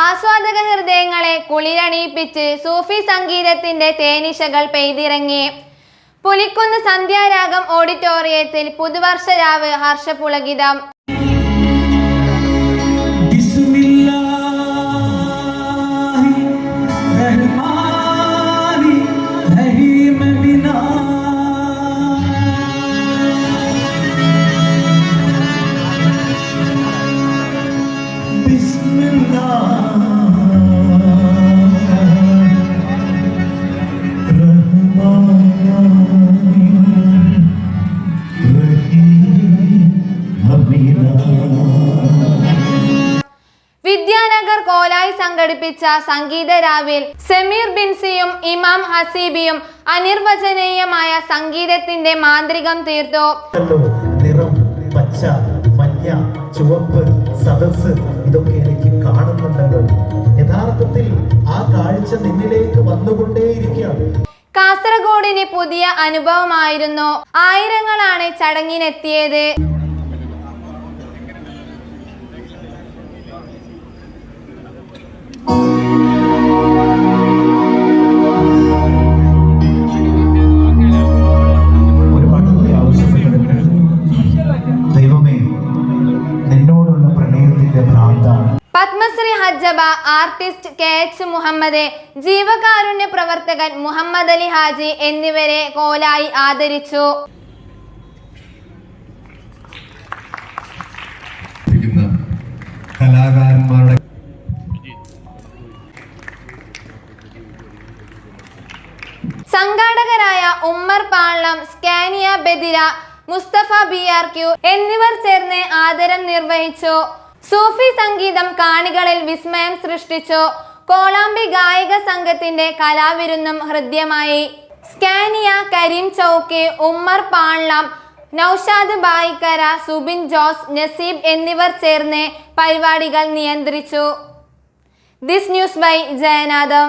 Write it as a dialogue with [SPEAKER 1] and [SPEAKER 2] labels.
[SPEAKER 1] ആസ്വാദക ഹൃദയങ്ങളെ കുളിരണിയിപ്പിച്ച് സൂഫി സംഗീതത്തിന്റെ തേനിശകൾ പെയ്തിറങ്ങി. പുലിക്കുന്ന് സന്ധ്യാരാഗം ഓഡിറ്റോറിയത്തിൽ പുതുവർഷ രാവ് ഹർഷപുളകിതം. വിദ്യാനഗർ കോലായി സംഘടിപ്പിച്ച സംഗീത രാവിൽ സമീർ ബിൻസിയും ഇമാം ഹസീബിയും അനിർവചനീയമായ സംഗീതത്തിന്റെ മാന്ത്രികം തീർത്തു.
[SPEAKER 2] നിറം പച്ച മഞ്ഞ ചുവപ്പ് സദസ് ഇതൊക്കെ എനിക്ക് കാണുന്നുണ്ടല്ലോ. യഥാർത്ഥത്തിൽ ആ കാഴ്ച നിന്നിലേക്ക് വന്നുകൊണ്ടേയിരിക്കുകയാണ്.
[SPEAKER 1] കാസർഗോഡിന് പുതിയ അനുഭവമായിരുന്നു. ആയിരങ്ങളാണ് ചടങ്ങിനെത്തിയത്. Hajabba artist K H Muhammad ജീവകാരുണ്യ പ്രവർത്തകൻ മുഹമ്മദ് അലി ഹാജി എന്നിവരെ കോലായി ആദരിച്ചു.
[SPEAKER 3] കലാകാരന്മാരുടെ
[SPEAKER 1] സംഘാടകരായ Ummer Pallam Scania Bedira Mustafa B R Q എന്നിവർ ചേർന്ന് ആദരം നിർവഹിച്ചു. സൂഫി സംഗീതം കാണികളിൽ വിസ്മയം സൃഷ്ടിച്ചു. കോളാമ്പി ഗായക സംഘത്തിന്റെ കലാവിരുന്നും ഹൃദ്യമായി. സ്കാനിയ കരീം ചൗക്കി ഉമ്മർ പാൺലാം നൌഷാദ് ബായിക്കര സുബിൻ ജോസ് നസീബ് എന്നിവർ ചേർന്ന് പരിപാടികൾ നിയന്ത്രിച്ചു. This news by Jayanatham.